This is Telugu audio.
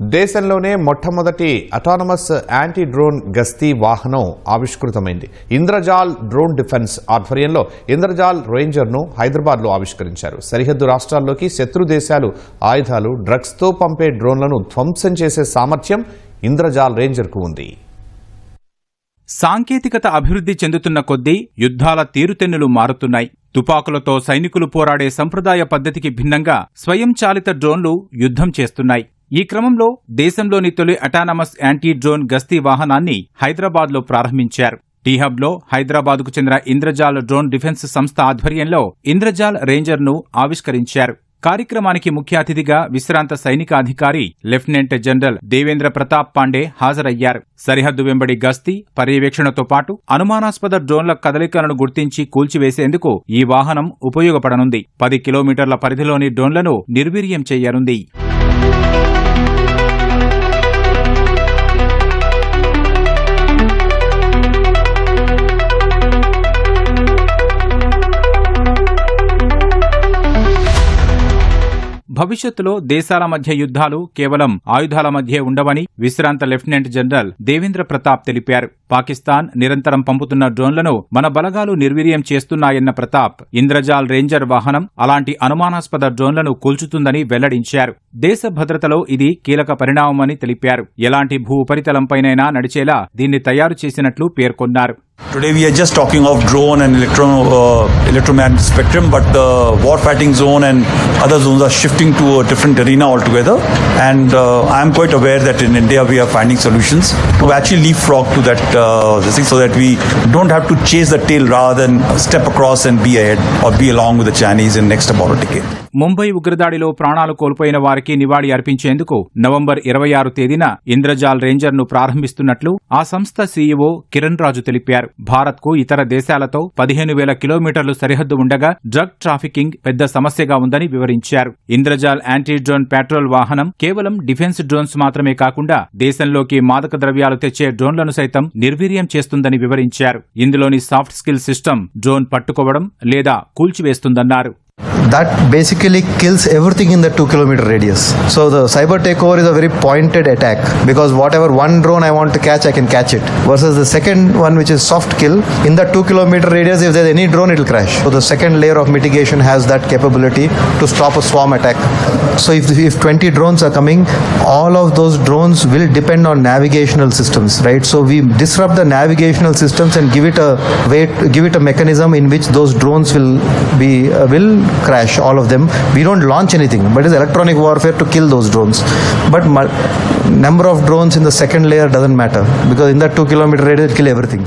దేశంలోనే మొట్టమొదటి అటానమస్ యాంటీ డ్రోన్ గస్తీ వాహనం ఆవిష్కృతమైంది. ఇంద్రజాల్ డ్రోన్ డిఫెన్స్ ఆధ్వర్యంలో ఇంద్రజాల్ రేంజర్ను హైదరాబాద్లో ఆవిష్కరించారు. సరిహద్దు రాష్ట్రాల్లోకి శత్రు దేశాలు ఆయుధాలు డ్రగ్స్తో పంపే డ్రోన్లను ధ్వంసం చేసే సామర్థ్యం ఇంద్రజాల్ రేంజర్కు ఉంది. సాంకేతికత అభివృద్ధి చెందుతున్న కొద్దీ యుద్ధాల తీరుతెన్నులు మారుతున్నాయి. తుపాకులతో సైనికులు పోరాడే సంప్రదాయ పద్ధతికి భిన్నంగా స్వయంచాలిత డ్రోన్లు యుద్ధం చేస్తున్నాయి. ఈ క్రమంలో దేశంలోని తొలి అటానమస్ యాంటీ డ్రోన్ గస్తీ వాహనాన్ని హైదరాబాద్లో ప్రారంభించారు. టీహబ్లో హైదరాబాద్కు చెందిన ఇంద్రజాల్ డ్రోన్ డిఫెన్స్ సంస్థ ఆధ్వర్యంలో ఇంద్రజాల్ రేంజర్ను ఆవిష్కరించారు. కార్యక్రమానికి ముఖ్య అతిథిగా విశ్రాంత సైనికాధికారి లెఫ్టినెంట్ జనరల్ దేవేంద్ర ప్రతాప్ పాండే హాజరయ్యారు. సరిహద్దు వెంబడి గస్తీ పర్యవేక్షణతో పాటు అనుమానాస్పద డ్రోన్ల కదలికలను గుర్తించి కూల్చివేసేందుకు ఈ వాహనం ఉపయోగపడనుంది. పది కిలోమీటర్ల పరిధిలోని డ్రోన్లను నిర్వీర్యం చేయనుంది. భవిష్యత్తులో దేశాల మధ్య యుద్ధాలు కేవలం ఆయుధాల మధ్య ఉండవని విశ్రాంత లెఫ్టినెంట్ జనరల్ దేవేంద్ర ప్రతాప్ తెలిపారు. పాకిస్తాన్ నిరంతరం పంపుతున్న డ్రోన్లను మన బలగాలు నిర్వీర్యం చేస్తున్నాయన్న ప్రతాప్ ఇంద్రజాల్ రేంజర్ వాహనం అలాంటి అనుమానాస్పద డ్రోన్లను కూల్చుతుందని వెల్లడించారు. దేశ భద్రతలో ఇది కీలక పరిణామమని తెలిపారు. ఎలాంటి భూ ఉపరితలంపైనైనా నడిచేలా దీన్ని తయారు చేసినట్లు పేర్కొన్నారు. Today we are just talking of drone and electro, uh, electromagnetic spectrum, but the war fighting zone and other zones are shifting to a different arena altogether. And uh, I am quite aware that in India we are finding solutions to actually leapfrog to that uh, thing so that we don't have to chase the tail rather than step across and be ahead or be along with the Chinese in next about a decade. Mumbai ఉగ్రదాడిలో ప్రాణాలు కోల్పోయిన వారికి నివాళి అర్పించేందుకు నవంబర్ ఇరవై ఆరు తేదీన ఇంద్రజాల్ రేంజర్ను ప్రారంభిస్తున్నట్లు ఆ సంస్థ సీఈఓ కిరణ్ రాజు తెలిపారు భారత్కు ఇతర దేశాలతో పదిహేను వేల కిలోమీటర్లు సరిహద్దు ఉండగా డ్రగ్ ట్రాఫికింగ్ పెద్ద సమస్యగా ఉందని వివరించారు. ఇంద్రజాల్ యాంటీ డ్రోన్ పెట్రోల్ వాహనం కేవలం డిఫెన్స్ డ్రోన్స్ మాత్రమే కాకుండా దేశంలోకి మాదక ద్రవ్యాలు తెచ్చే డ్రోన్లను సైతం నిర్వీర్యం చేస్తుందని వివరించారు. ఇందులోని సాఫ్ట్ స్కిల్ సిస్టమ్ డ్రోన్ పట్టుకోవడం లేదా కూల్చివేస్తుందన్నారు. That basically kills everything in the two kilometer radius. So the cyber takeover is a very pointed attack because whatever one drone I want to catch, I can catch it. Versus the second one, which is soft kill, in the two kilometer radius, if there's any drone, it'll crash. So the second layer of mitigation has that capability to stop a swarm attack. So if, if 20 drones are coming, all of those drones will depend on navigational systems, right? So we disrupt the navigational systems and give it a way, give it a mechanism in which those drones will be uh, will crash all of them. We don't launch anything but it's electronic warfare to kill those drones. But number of drones in the second layer doesn't matter because in that 2 kilometer radius it kill everything